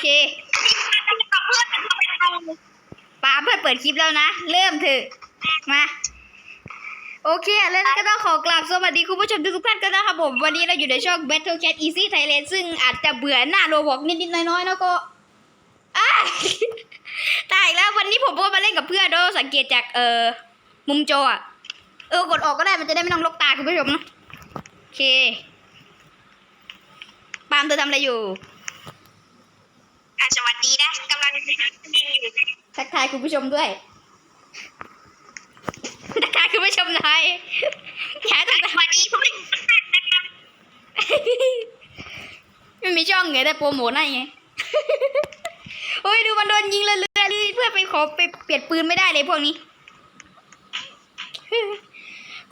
เคปาเพื่อนเปิดคลิปแล้วนะ เริ่มเถอะมา โอเคแล้วก็ต้องขอกราบสวัสดีคุณผู้ชมทุกท่านกันนะครับผม วันนี้เราอยู่ในช่อง Battle Cat Easy Thailand ซึ่งอาจจะเบื่อหน้าโรบอกนิดๆน้อยๆแล้วก็ตายแล้ววันนี้ผมก็มาเล่นกับเพื่อนเนาะสังเกตจากเอ่อมุมจออะเออกดออกก็ได้มันจะได้ไม่ต้องลกตาคุณผู้ชมนะโอเคปามเธอทำอะไรอยู่ สวัสดีนะกำลังเรียนอยู่ทักทายคุณผู้ชมด้วย ทักทายคุณผู้ชมหน่อยอย่าทักสทายวัสดีคุณผู้ชมทุกท่านนะครับไม่มีช่องไงได้โปรโมทให้ไงโอ้ยดูมันโดนยิงเลยเลยเพื่อไปขอไปเปลี่ยนปืนไม่ได้เลยพวกนี้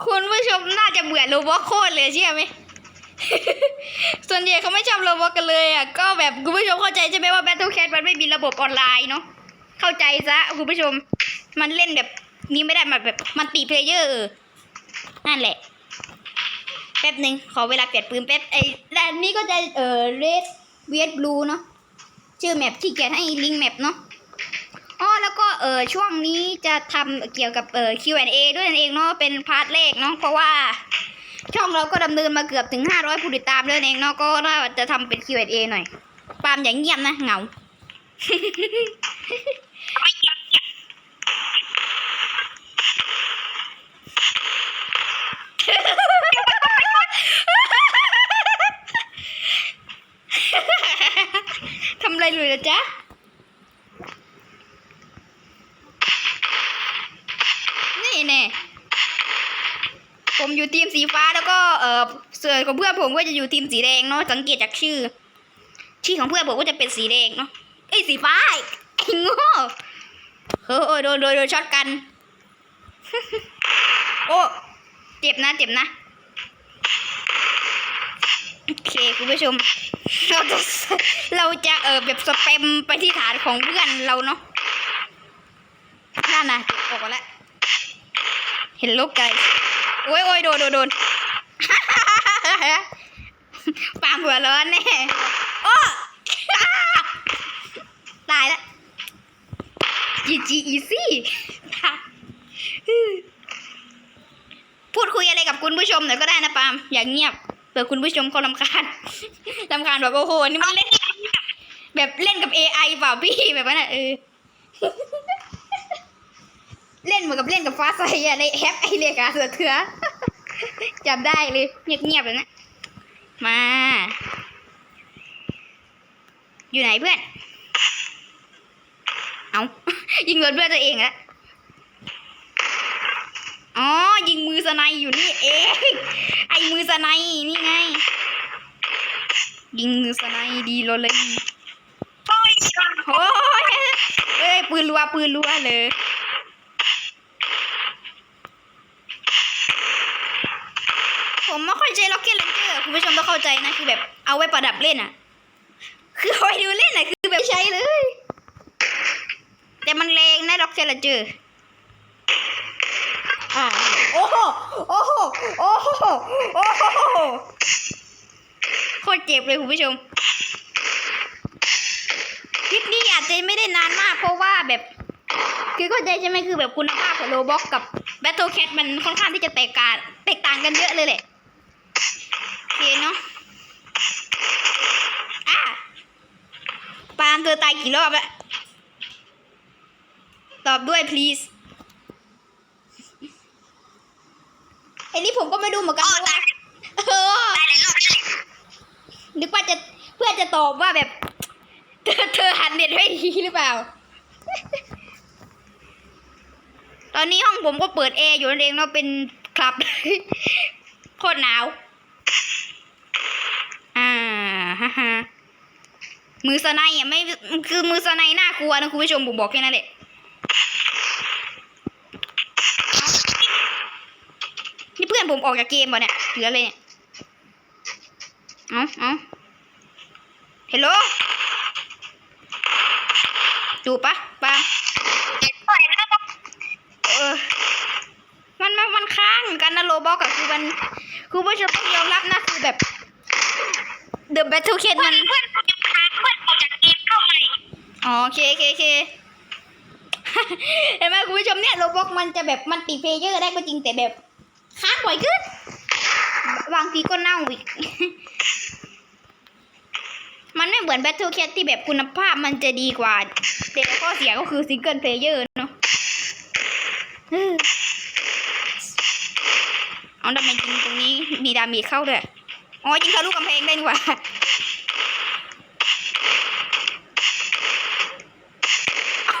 คุณผู้ชมน่าจะเบื่อโรบอทโคตรเลยเชื่อไหม ส่วนใหญ่เขาไม่ชอบโรบอทกันเลยอะ ก็แบบคุณผู้ชมเข้าใจใช่ไหมว่า Battle Cat มันไม่มีระบบออนไลน์เนาะ เข้าใจซะคุณผู้ชม มันเล่นแบบนี้ไม่ได้มันแบบมันตีเพลเยอร์นั่นแหละ แป๊บหนึ่งขอเวลาเปลี่ยนปืนแป๊บไอ้ด้านนี้ก็จะเอ่อ red red blue เนาะ ชื่อแมปที่เกียนให้ลิงก์แมปเนาะอ๋อแล้วก็เออช่วงนี้จะทำเกี่ยวกับเออ Q&A ด้วยนั่นเองเนาะ เป็นพาร์ทแรกเนาะ เพราะว่า ช่องเราก็ดำเนินมาเกือบถึง 500ผู้ติดตามแล้วเองเนาะก็น่าจะทำเป็น Q&A หน่อยปาล์มอย่างเงียบนะเหงาทำอะไรเลยนะจ๊ะนี่แน่ ผมอยู่ทีมสีฟ้าแล้วก็เออส่วนของเพื่อนผมก็จะอยู่ทีมสีแดงเนาะสังเกตจากชื่อ ชื่อของเพื่อนผมก็จะเป็นสีแดงเนาะเอ้สีฟ้าไอ้โง่เออเออโดนโดนโดนช็อตกัน โอ้เจ็บนะเจ็บนะโอเคคุณผู้ชม เราจะเราจะเออแบบสแปมไปที่ฐานของเพื่อนเราเนาะนั่นนะออกมาแล้วเห็นลูกไก่ โอ้ยโอ้ยโดนโดนโดนปางหัวร้อนแน่โอ้ตายแล้ว GG easy พูดคุยอะไรกับคุณผู้ชมหน่อยก็ได้นะปาล์มอย่างเงียบเผื่อคุณผู้ชมเขาลำคาญลำคาญแบบโอ้โหนี่มันเล่นแบบเล่นกับ AI เปล่าพี่แบบนั้นเออ เล่นเหมือนกับเล่นกับฟ้าใสอะในแอปไอเรียกาเสือเถือจำได้เลยเงียบๆเลยนะมา อยู่ไหนเพื่อน เอายิงโดนเพื่อนตัวเองละอ๋อ ยิงมือสไนอยู่นี่เองไอมือสไนนี่ไง ยิงมือสไนดีเลยโอ้ยโอ้ยเอ้ยปืนรัวปืนรัวเลย ผมไม่ค่อยใช้ล็อกเก็ตเลนเจอร์ คุณผู้ชมต้องเข้าใจนะคือแบบเอาไว้ประดับเล่นอะ คือเอาไว้ดูเล่นอะคือแบบใช้เลย แต่มันแรงนะล็อกเก็ตเลเจอร์อ่าโอ้โหโอ้โหโอ้โหโอ้โหโคตรเจ็บเลยคุณผู้ชมคลิปนี้อาจจะไม่ได้นานมากเพราะว่าแบบคือเข้าใจใช่ไหมคือแบบคุณภาพของโรบ็อกกับ Battle Cat มันค่อนข้างที่จะแตกต่างแตกต่างกันเยอะเลยแหละ เคเนาะอะปาล์มเธอตายกี่รอบแล้วตอบด้วย please ไอ้นี่ผมก็ไม่ดูเหมือนกันอ๋อเพราะตาว่ายเออตายหลายรอบเลยนึกว่าจะเพื่อจะตอบว่าแบบ เธอเธอหันเน็ตให้ดีหรือเปล่า ตอนนี้ห้องผมก็เปิดแอร์อยู่นั่นเองเนาะเป็นคลับโคตรหนาวอ่า ฮ่าฮ่ามือสไนอะไม่คือมือสไนน่ากลัวนะคุณผู้ชมผมบอกแค่นั้นแหละนี่เพื่อนผมออกจากเกมป่ะเนี่ยเหลืออะไรเนี่ยเอาเอาเฮลโหลจูปะปาเออมันมันมันค้างกันนะโลบอกอะคือมันคือผู้ชมต้องยอมรับนะคือแบบ The Battle Cat เพื่อมัน เพื่อนผมจะพาเพื่อนออกจากเกมเข้าใหม่อ๋อโอเคโอเคโอเค เห็นไหมคุณผู้ชมเนี่ยโรบอกมันจะแบบมันติเพลเยอร์ได้ก็จริงแต่แบบค้างบ่อยขึ้น บางทีก็เน่าอีก มันไม่เหมือน Battle Cat ที่แบบคุณภาพมันจะดีกว่า แต่ข้อเสียก็คือซิงเกิลเพลเยอร์เนาะเออเอาทำไมยิงตรงนี้มีดาเมจเข้าด้วย อ๋อยิงทะลุกำแพงได้นี่หว่า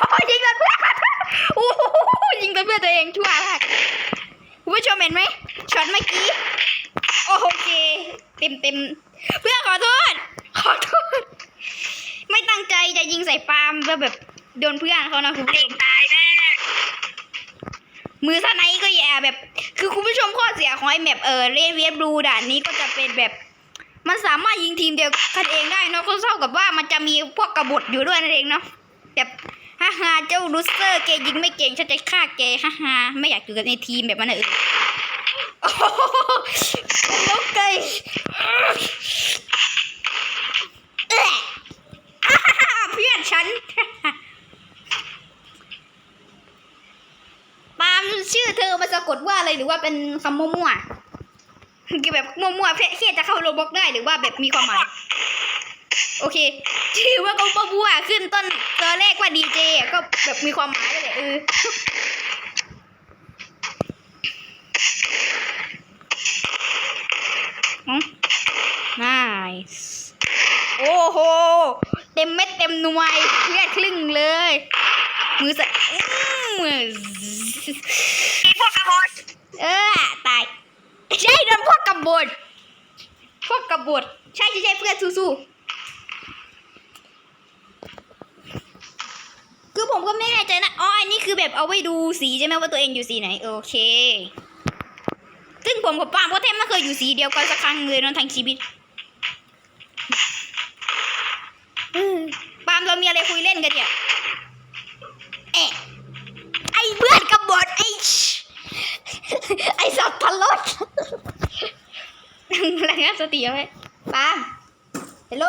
โอ้ยยิงโดนเพื่อนโอ้โหยิงโดนเพื่อนตัวเองชั่วมากคุณผู้ชมเห็นไหมช็อตเมื่อกี้ โอเค เต็มเต็มเพื่อนขอโทษ ขอโทษ ไม่ตั้งใจจะยิงใส่ปาล์มแล้วแบบโดนเพื่อนเขานะคุณผู้ชเด็กมตายแน่มือสไนด์ก็แย่แบบ คือคุณผู้ชมข้อเสียของไอ้แมปเออเรนเวียบลูด่านนี้ก็จะเป็นแบบ มันสามารถยิงทีมเดียวกันเองได้เนาะก็เท่ากับว่ามันจะมีพวกกบฏอยู่ด้วยนั่นเองเนาะแบบฮ่าฮ่าเจ้าลูสเซอร์เกยิงไม่เก่งฉันจะฆ่าแกฮ่าฮ่าไม่อยากอยู่กับในทีมแบบมันนเออโอ้โหนกไก่เอ๊ะอ่าฮ่าเพื่อนฉัน ปาล์มชื่อ เธอมันสะกดว่าอะไรหรือว่าเป็นคำมั่วๆคือแบบมั่วๆเพื่อแค่จะเข้าโรบอกได้หรือว่าแบบมีความหมาย โอเคชื่อว่าก็มั่วๆขึ้นต้นตัวแรกว่าดีเจก็แบบมีความหมายเลยแหละเออน่าโอ้โห เต็มเม็ดเต็มหน่วยเลือดครึ่งเลย มือสะอื้อมี พวกขโมยเออตายใช่โดนพวกกบฏพวกกบฏใช่ใช่ใช่เพื่อนสู้ๆคือผมก็ไม่แน่ใจนะอ๋ออันนี้คือแบบเอาไว้ดูสีใช่ไหมว่าตัวเองอยู่สีไหนโอเค ซึ่งผมกับปามก็แทบไม่เคยอยู่สีเดียวกันสักครั้งเลยนอะทั้งชีวิตเออปาล์มเรามีอะไรคุยเล่นกันเนี่ยเอะไอเพื่อนกบฏไอ ไอสับทะลดระงับสติเอาไว้ปามฮัลโหล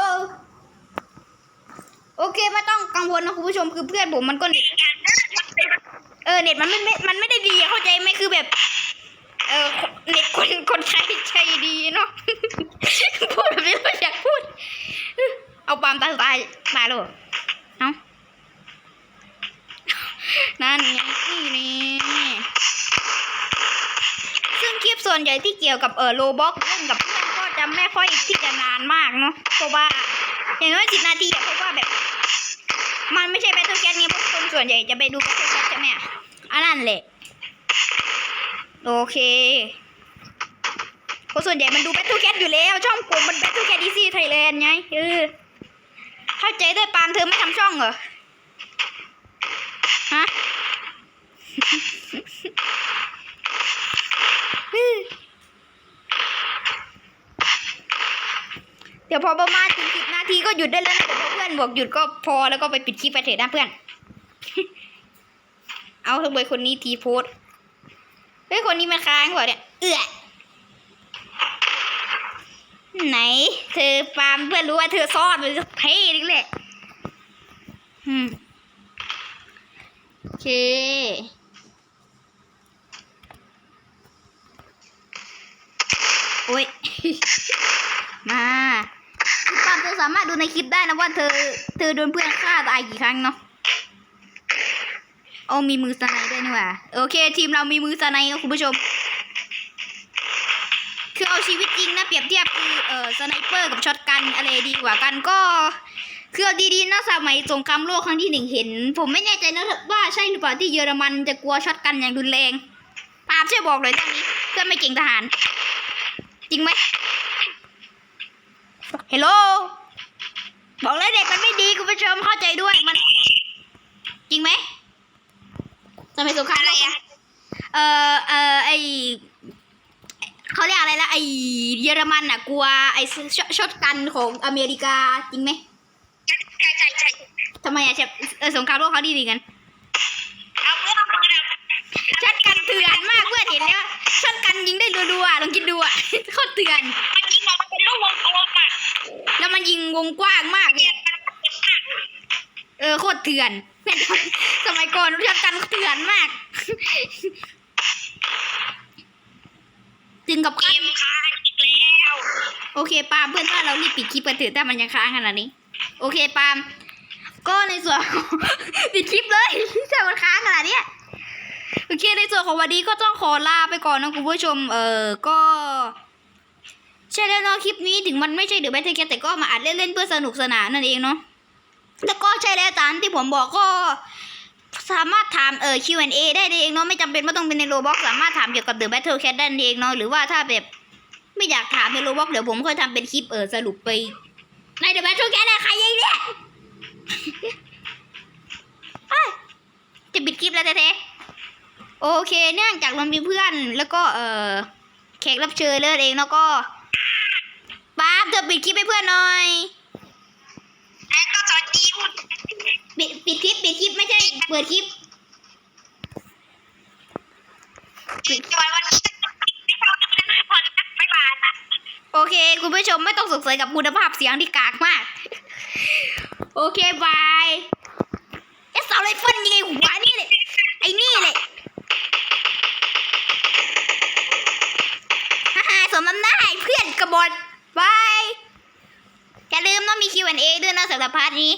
โอเคไม่ต้องกังวลนะคุณผู้ชมคือเพื่อนผมมันก็เน็ตเดินเออเน็ตมันไม่ไม่มันไม่ได้ดีเข้าใจไหมคือแบบ เออเน็ตคนคนไทยใจดีเนาะพูดแบบนี้ไม่อยากพูด เอาปามตายตายตายเลยเอานั่นไงนี่นี่ ปส่วนใหญ่ที่เกี่ยวกับเออโลบ็อกเล่นกับเพื่อนก็จะไม่ค่อยที่จะนานมากเนาะเพราะว่าอย่างน้อยสิบนาทีเพราะว่าแบบ มันไม่ใช่แบทเทิลแคทไงเพราะคนส่วนใหญ่จะไปดูแบทเทิลแคทใช่ไหมอะอันนั้นแหละโอเคคนส่วนใหญ่มันดูแบทเทิลแคทอยู่แล้วช่องผมมันแบทเทิลแคทอีซี่ไทยแลนด์ไงเออเข้าใจได้ปามเธอไม่ทำช่องเหรอฮะ เดี๋ยวพอประมาณถึงสิบนาทีก็หยุดได้แล้วนะเดี๋ยวพอเพื่อนบอกหยุดก็พอแล้วก็ไปปิดคลิปไปเถอะนะเพื่อน เอาทำไมคนนี้ทีโพสเฮ้ยคนนี้มันค้างกว่าเนี่ยเอื้อไหน เธอปาล์มเพื่อนรู้ว่าเธอซ่อนมันจะเท่ดิเลยอืมโอเคโอ้ย ธอสามารถดูในคลิปได้นะว่าเธอ เธอโดนเพื่อนฆ่าตายกี่ครั้งเนาะโอ้มีมือสไนด์ด้วยนี่หว่าโอเค ทีมเรามีมือสไนด์ครับคุณผู้ชม คือเอาชีวิตจริงนะเปรียบเทียบคือเออสไนเปอร์กับช็อตกันอะไรดีกว่ากันก็คือเอาดีๆนะสมัยสงครามโลกครั้งที่หนึ่งเห็น ผมไม่แน่ใจนะว่าใช่หรือเปล่าที่เยอรมันจะกลัวช็อตกันอย่างรุนแรงปาล์มช่วยบอกเลยตอนนี้เพื่อนไม่เก่งทหาร จริงไหม ฮลโลบอกเลยเด็กมันไม่ดีคุณผู้ชมเข้าใจด้วยมัน จริงไหมสมัยสงครามอะไรโลกอะเออเออไอเขาเรียกอะไรละไอเยอรมันอะกลัวไอช็อตช็อตกันของอเมริกาจริงไหมใช่ใช่ใช่ทำไมอะเชฟเออสงครามโลกเขาดีดีกันเอาเพื่อนเอาเพื่อนช็อตกันเถื่อนมากเพื่อนเห็นแล้วช็อตกันยิงได้รัวๆลองคิดดูอะโคตรเถื่อนมันยิงออกมาเป็นลูกวงกลมอะ แล้วมัน ยิงวงกว้างมากเนี่ย เออโคตรเถื่อนสมัยก่อนรู้จักกันเถื่อนมาก ถึงกับเกขั้นมค้างอีกแล้ว โอเคปาล์มเพื่อนว่าเรารีบปิดคลิปกันเถอะถ้ามันยังค้างขนาดนี้ โอเคปาล์มก็ในส่วนของปิดคลิปเลยถ้ามันค้างขนาดเนี้ยโอเคในส่วนของวันนี้ก็ต้องขอลาไปก่อนนะคุณผู้ชม เออก็ ใช่แล้วเนาะคลิปนี้ถึงมันไม่ใช่เดอะแบทเทิลแคแต่ก็มาอัดเล่นๆเพื่อสนุกสนานนั่นเองเนาะแล้วก็ใช่แล้วตามที่ผมบอกก็สามารถถามเออ Q&A ได้เองเนาะไม่จำเป็นว่าต้องเป็นในโรบ็อกสามารถถามเกี่ยวกับ The Battle Cat ได้เองเนาะหรือว่าถ้าแบบไม่อยากถามในโรบ็อกเดี๋ยวผมค่อยทำเป็นคลิปเออสรุปไปใน The Battle Cat อะไรใครยังเนี่ยจะปิดคลิปแล้วแท้ๆโอเคเนื่องจากเรามีเพื่อนแล้วก็เออแขกรับเชิญเลยเองแล้วก็ เธอปิดคลิปให้เพื่อนหน่อยไอ้ก็สวัสดีพูดปิดปิดคลิปปิดคลิปไม่ใช่เปิดคลิปจอยวันนี้ไม่ชอบนะพอนะไม่บานนะโอเค คุณผู้ชมไม่ต้องสงสัยกับคุณภาพเสียงที่กากมาก โอเคบายเอ๊ะเสาไรเฟิลยังไงหัวนี่เลยไอ้นี่เลยฮ่าฮ่าสมน้ำหน้าไอ้เพื่อนกระบฏบาย อย่าลืมต้องมี Q&A ด้วยนะสำหรับพาร์ทนี้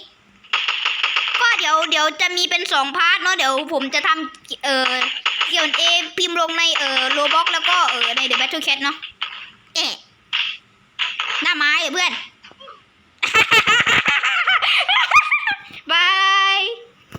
ก็เดี๋ยวเดี๋ยวจะมีเป็นสองพาร์ทเนาะเดี๋ยวผมจะทำเอ่อ Q&A พิมพ์ลงในเอ่อโลบ็อกแล้วก็เอ่อใน The Battle Cat เนาะเอ๊ะหน้าไม้เหรอเพื่อน